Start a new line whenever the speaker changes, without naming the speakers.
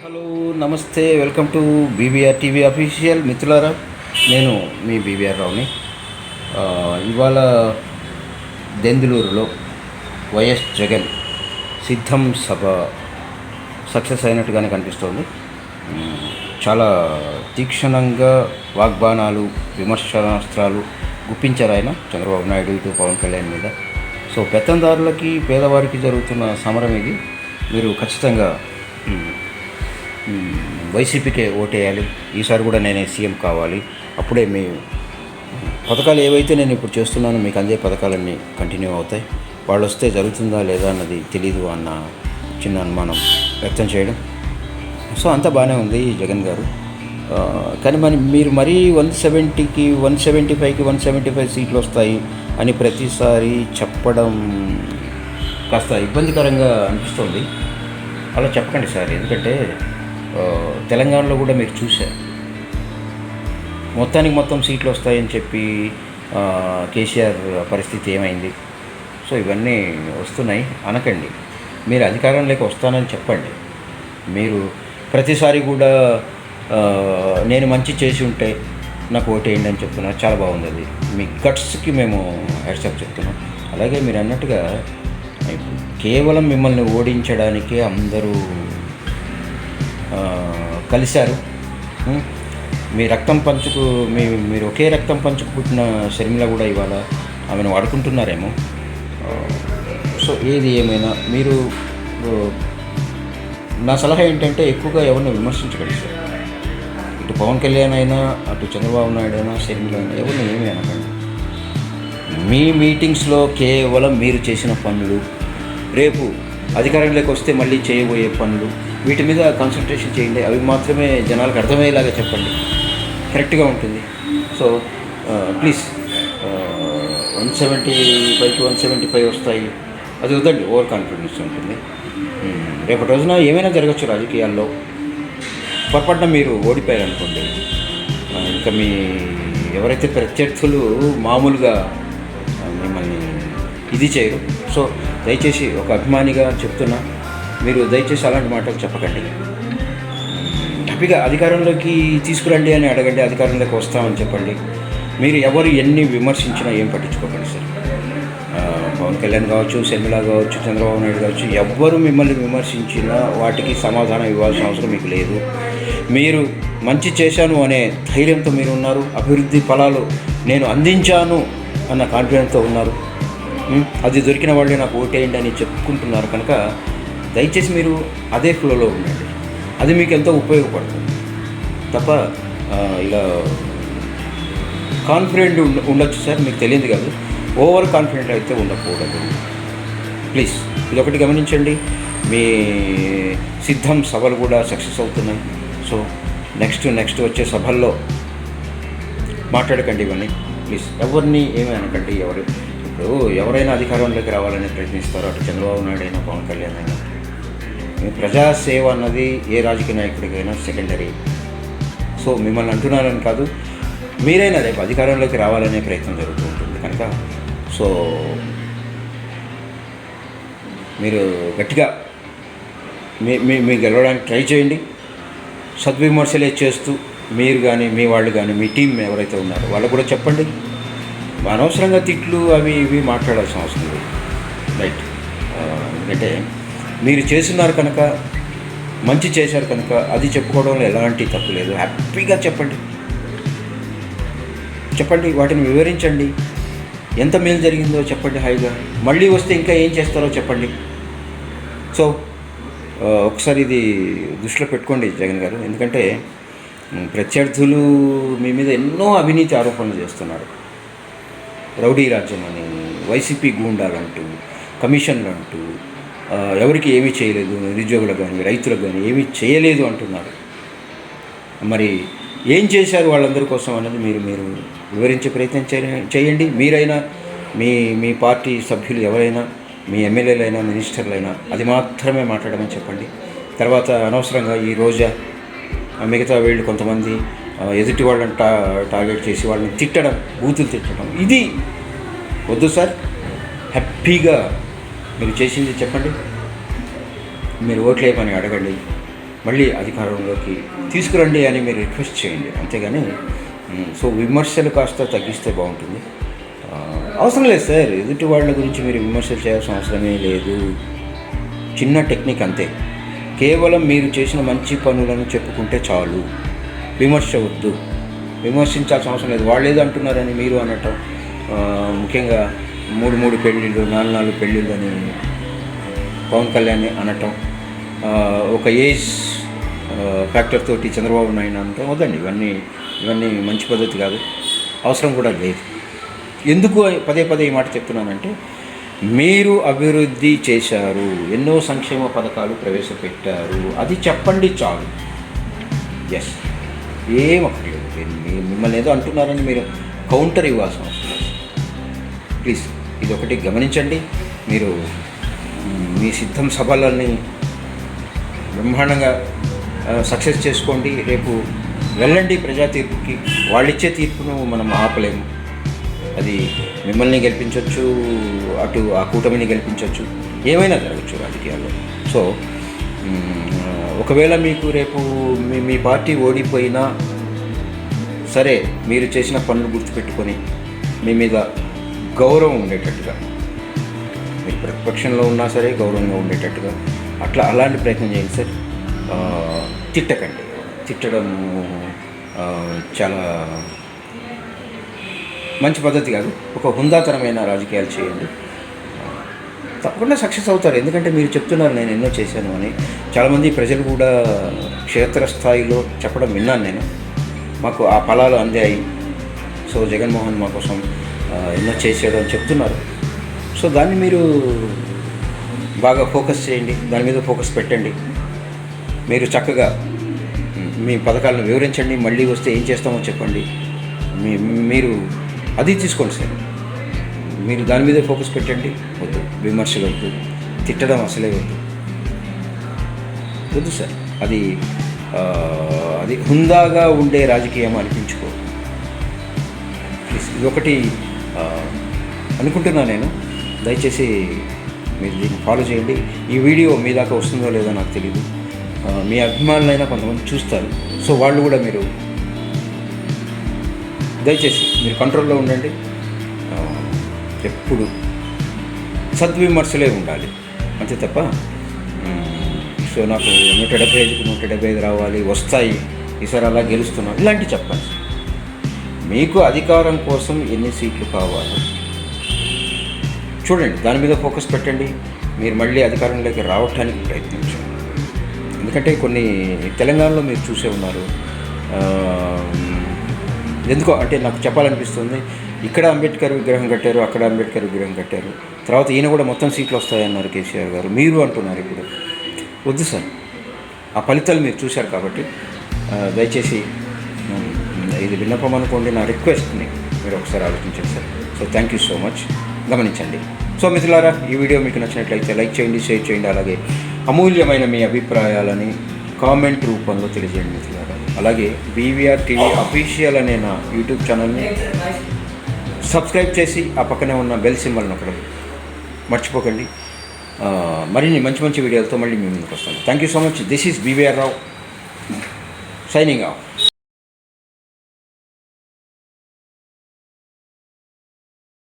Hello నమస్తే welcome to BBR TV official మిత్రులారా నేను మీ బీబీఆర్ రావుని. ఇవాళ దెందులూరులో వైఎస్ జగన్ సిద్ధం సభ సక్సెస్ అయినట్టుగానే కనిపిస్తోంది. చాలా తీక్షణంగా వాగ్బాణాలు విమర్శనాస్త్రాలు గుప్పించారు ఆయన చంద్రబాబు నాయుడు ఇటు పవన్ కళ్యాణ్ మీద. సో పెత్తందారులకి పేదవారికి జరుగుతున్న సమరం ఇది. మీరు ఖచ్చితంగా వైసీపీకే ఓటేయాలి. ఈసారి కూడా నేనే సీఎం కావాలి. అప్పుడే మీ పథకాలు ఏవైతే నేను ఇప్పుడు చేస్తున్నానో మీకు అందే పథకాలన్నీ కంటిన్యూ అవుతాయి. వాళ్ళు వస్తే జరుగుతుందా లేదా అన్నది తెలీదు అన్న చిన్న అనుమానం వ్యక్తం చేయడం. సో అంతా బాగానే ఉంది జగన్ గారు. కానీ మరి మీరు మరీ వన్ సెవెంటీకి వన్ సెవెంటీ ఫైవ్కి వన్ సెవెంటీ ఫైవ్ సీట్లు వస్తాయి అని ప్రతిసారి చెప్పడం కాస్త ఇబ్బందికరంగా అనిపిస్తుంది. అలా చెప్పకండి సార్. ఎందుకంటే తెలంగాణలో కూడా మీరు చూశారు. మొత్తానికి మొత్తం సీట్లు వస్తాయని చెప్పి కేసీఆర్ పరిస్థితి ఏమైంది? సో ఇవన్నీ వస్తున్నాయి. అనకండి మీరు అధికారంలోకి వస్తానని చెప్పండి. మీరు ప్రతిసారి కూడా నేను మంచి చేసి ఉంటే నాకు ఓటేయండి అని చెప్తున్నారు. చాలా బాగుంది అది. మీ గట్స్కి మేము హెడ్సప్ చెప్తున్నాం. అలాగే మీరు అన్నట్టుగా కేవలం మిమ్మల్ని ఓడించడానికే అందరూ కలిశారు. మీ రక్తం పంచుకు మీ మీరు ఒకే రక్తం పంచుకు పుట్టిన షర్మిల కూడా ఇవాళ ఆమెను వాడుకుంటున్నారేమో. సో ఏది ఏమైనా మీరు నా సలహా ఏంటంటే ఎక్కువగా ఎవరిని విమర్శించకండి సార్. ఇటు పవన్ కళ్యాణ్ అయినా అటు చంద్రబాబు నాయుడు అయినా షర్మిల అయినా ఎవరిని ఏమీ అనకండి. మీ మీటింగ్స్లో కేవలం మీరు చేసిన పనులు రేపు అధికారంలోకి వస్తే మళ్ళీ చేయబోయే పనులు వీటి మీద కాన్సన్ట్రేషన్ చేయండి. అవి మాత్రమే జనాలకు అర్థమయ్యేలాగా చెప్పండి. కరెక్ట్గా ఉంటుంది. సో ప్లీజ్ వన్ సెవెంటీ ఫైవ్కి వన్ సెవెంటీ ఫైవ్ వస్తాయి. అది వద్దండి. ఓవర్ కాన్ఫిడెన్స్ ఉంటుంది. Hmm. రేపటి రోజున ఏమైనా జరగచ్చు రాజకీయాల్లో? పొరపాటున మీరు ఓడిపోయారు అనుకోండి ఇంకా మీ ఎవరైతే ప్రత్యర్థులు మామూలుగా మిమ్మల్ని ఇది చేయరు. సో దయచేసి ఒక అభిమానిగా చెప్తున్నా. మీరు దయచేసి అలాంటి మాటలు చెప్పకండి. హ్యాపీగా అధికారంలోకి తీసుకురండి అని అడగండి అధికారంలోకి వస్తామని చెప్పండి. మీరు ఎవరు ఎన్ని విమర్శించినా ఏం పట్టించుకోకండి సార్. పవన్ కళ్యాణ్ కావచ్చు షర్మిల కావచ్చు చంద్రబాబు నాయుడు కావచ్చు ఎవ్వరు మిమ్మల్ని విమర్శించినా వాటికి సమాధానం ఇవ్వాల్సిన అవసరం మీకు లేదు. మీరు మంచి చేశాను అనే ధైర్యంతో మీరు ఉన్నారు అభివృద్ధి ఫలాలు నేను అందించాను అన్న కాన్ఫిడెన్స్తో ఉన్నారు. అది దొరికిన వాళ్ళే నాకు ఓటేయండి అని చెప్పుకుంటున్నారు కనుక దయచేసి మీరు అదే ఫ్లోలో ఉండండి. అది మీకు ఎంతో ఉపయోగపడుతుంది. తప్ప ఇలా కాన్ఫిడెంట్ ఉండ ఉండొచ్చు సార్ మీకు తెలియదు కాదు. ఓవర్ కాన్ఫిడెంట్ అయితే ఉండకూడదు. ప్లీజ్ ఇది ఒకటి గమనించండి. మీ సిద్ధం సభలు కూడా సక్సెస్ అవుతున్నాయి. సో నెక్స్ట్ నెక్స్ట్ వచ్చే సభల్లో మాట్లాడకండి ఇవన్నీ. ప్లీజ్ ఎవరిని ఏమీ అనకండి ఎవరు ఇప్పుడు ఎవరైనా అధికారంలోకి రావాలని ప్రయత్నిస్తారో అటు చంద్రబాబు నాయుడు అయినా పవన్ కళ్యాణ్ అయినా ప్రజాసేవ అన్నది ఏ రాజకీయ నాయకుడికైనా సెకండరీ సో మిమ్మల్ని అంటున్నారని కాదు మీరైనా రేపు అధికారంలోకి రావాలనే ప్రయత్నం జరుగుతూ ఉంటుంది కనుక. సో మీరు గట్టిగా మీ మీ మీ గెలవడానికి ట్రై చేయండి. సద్విమర్శలే చేస్తూ మీరు కానీ మీ వాళ్ళు కానీ మీ టీం ఎవరైతే ఉన్నారో వాళ్ళకు కూడా చెప్పండి. అనవసరంగా తిట్లు అవి ఇవి మాట్లాడాల్సిన అవసరం లేదు. రైట్. ఎందుకంటే మీరు చేస్తున్నారు కనుక మంచి చేశారు కనుక అది చెప్పుకోవడంలో ఎలాంటి తప్పు లేదు. హ్యాపీగా చెప్పండి. చెప్పండి వాటిని వివరించండి. ఎంత మేలు జరిగిందో చెప్పండి హాయిగా. మళ్ళీ వస్తే ఇంకా ఏం చేస్తారో చెప్పండి. సో ఒకసారి ఇది దృష్టిలో పెట్టుకోండి జగన్ గారు. ఎందుకంటే ప్రత్యర్థులు మీ మీద ఎన్నో అవినీతి ఆరోపణలు చేస్తున్నారు. రౌడీ రాజ్యం అని వైసీపీ గూండాలంటూ కమిషన్లు అంటూ ఎవరికి ఏమీ చేయలేదు నిరుద్యోగులకు కానీ రైతులకు కానీ ఏమీ చేయలేదు అంటున్నారు. మరి ఏం చేశారు వాళ్ళందరి కోసం అన్నది మీరు మీరు వివరించే ప్రయత్నం చేయ- చేయండి. మీరైనా మీ మీ పార్టీ సభ్యులు ఎవరైనా మీ ఎమ్మెల్యేలైనా మినిస్టర్లైనా అది మాత్రమే మాట్లాడమని చెప్పండి. తర్వాత అనవసరంగా ఈ రోజా ఆ మిగతా వీళ్ళు కొంతమంది ఎదుటి వాళ్ళని టా టార్గెట్ చేసి వాళ్ళని తిట్టడం బూతులు తిట్టడం ఇది వద్దు సార్. హ్యాపీగా మీరు చేసింది చెప్పండి. మీరు ఓట్లేయమని అడగండి. మళ్ళీ అధికారంలోకి తీసుకురండి అని మీరు రిక్వెస్ట్ చేయండి. అంతేగాని సో విమర్శలు కాస్త తగ్గిస్తే బాగుంటుంది. అవసరం లేదు సార్. ఎదుటి వాళ్ళ గురించి మీరు విమర్శలు చేయాల్సిన అవసరమే లేదు. చిన్న టెక్నిక్ అంతే. కేవలం మీరు చేసిన మంచి పనులను చెప్పుకుంటే చాలు. విమర్శ వద్దు. విమర్శించాల్సిన అవసరం లేదు. వాళ్ళు ఏదో అంటున్నారని మీరు అనటం ముఖ్యంగా మూడు మూడు పెళ్ళిళ్ళు నాలుగు నాలుగు పెళ్ళిళ్ళు అని పవన్ కళ్యాణ్ అనటం. ఒక ఏజ్ ఫ్యాక్టర్ తోటి చంద్రబాబు నాయుడు అనటం వద్దండి. ఇవన్నీ ఇవన్నీ మంచి పద్ధతి కాదు. అవసరం కూడా లేదు. ఎందుకు పదే పదే ఈ మాట చెప్తున్నానంటే మీరు అభివృద్ధి చేశారు ఎన్నో సంక్షేమ పథకాలు ప్రవేశపెట్టారు అది చెప్పండి చాలు. ఎస్ ఏం అక్కర్లేదు. మిమ్మల్ని ఏదో అంటున్నారని మీరు కౌంటర్ ఇవ్వాల్సిన అవసరం ప్లీజ్ ఇది ఒకటి గమనించండి. మీరు మీ సిద్ధం సభలని బ్రహ్మాండంగా సక్సెస్ చేసుకోండి. రేపు వెళ్ళండి ప్రజా తీర్పుకి. వాళ్ళిచ్చే తీర్పును మనం ఆపలేము. అది మిమ్మల్ని గెలిపించవచ్చు అటు ఆ కూటమిని గెలిపించవచ్చు ఏమైనా జరగచ్చు రాజకీయాల్లో. సో ఒకవేళ మీకు రేపు మీ మీ పార్టీ ఓడిపోయినా సరే మీరు చేసిన పనులు గుర్తుపెట్టుకొని మీ మీద గౌరవం ఉండేటట్టుగా. మీరు ప్రతిపక్షంలో ఉన్నా సరే గౌరవంగా ఉండేటట్టుగా. అట్లా అలాంటి ప్రయత్నం చేయండి సార్. తిట్టకండి. తిట్టడం చాలా మంచి పద్ధతి కాదు. ఒక హుందాతరమైన రాజకీయాలు చేయండి. తప్పకుండా సక్సెస్ అవుతారు. ఎందుకంటే మీరు చెప్తున్నారు నేను ఎన్నో చేశాను అని. చాలామంది ప్రజలు కూడా క్షేత్రస్థాయిలో చెప్పడం విన్నాను నేను. మాకు ఆ ఫలాలు అందాయి. సో జగన్మోహన్ మా కోసం ఎన్నో చేసాడు అని చెప్తున్నారు. సో దాన్ని మీరు బాగా ఫోకస్ చేయండి దాని మీద ఫోకస్ పెట్టండి. మీరు చక్కగా మీ పథకాలను వివరించండి మళ్ళీ వస్తే ఏం చేస్తామో చెప్పండి. మీ మీరు అది తీసుకోండి సార్. మీరు దాని మీద ఫోకస్ పెట్టండి వద్దు విమర్శలు వద్దు తిట్టడం అసలే వద్దు. వద్దు సార్. అది అది హుందాగా ఉండే రాజకీయం అనిపించుకో. ప్లీజ్ ఇది ఒకటి అనుకుంటున్నా నేను. దయచేసి మీరు దీన్ని ఫాలో చేయండి. ఈ వీడియో మీ దాకా వస్తుందో లేదో నాకు తెలియదు మీ అభిమానులైనా కొంతమంది చూస్తారు. సో వాళ్ళు కూడా మీరు దయచేసి మీరు కంట్రోల్లో ఉండండి. ఎప్పుడు సద్విమర్శలే ఉండాలి. అంతే తప్ప సో నాకు నూట డెబ్బై ఐదుకు నూట డెబ్బై ఐదు రావాలి వస్తాయి ఈసారి అలా గెలుస్తున్నాం ఇలాంటివి చెప్పండి మీకు అధికారం కోసం ఎన్ని సీట్లు కావాలి? చూడండి దాని మీద ఫోకస్ పెట్టండి. మీరు మళ్ళీ అధికారంలోకి రావటానికి ప్రయత్నించండి. ఎందుకంటే కొన్ని తెలంగాణలో మీరు చూసే ఉన్నారు. ఎందుకో అంటే నాకు చెప్పాలనిపిస్తుంది ఇక్కడ అంబేద్కర్ విగ్రహం కట్టారు అక్కడ అంబేద్కర్ విగ్రహం కట్టారు. తర్వాత ఈయన కూడా మొత్తం సీట్లు వస్తాయన్నారు కేసీఆర్ గారు. మీరు అంటున్నారు ఇప్పుడు. వద్దు సార్. ఆ ఫలితాలు మీరు చూశారు కాబట్టి దయచేసి ఇది విన్నపం అనుకోండి నా రిక్వెస్ట్ని మీరు ఒకసారి ఆలోచించండి sir. So thank you so much గమనించండి. సో మిత్రులారా ఈ వీడియో మీకు నచ్చినట్లయితే లైక్ చేయండి షేర్ చేయండి అలాగే అమూల్యమైన మీ అభిప్రాయాలని కామెంట్ రూపంలో తెలియజేయండి మిత్రులారా. అలాగే బీవీఆర్ టీవీ అఫీషియల్ అనే నా యూట్యూబ్ ఛానల్ని సబ్స్క్రైబ్ చేసి ఆ పక్కనే ఉన్న బెల్ సింబల్ని ఒకటి మర్చిపోకండి. మరిన్ని మంచి మంచి వీడియోలతో మళ్ళీ మీ ముందుకు వస్తాను. Thank you so much this is BVR Rao signing off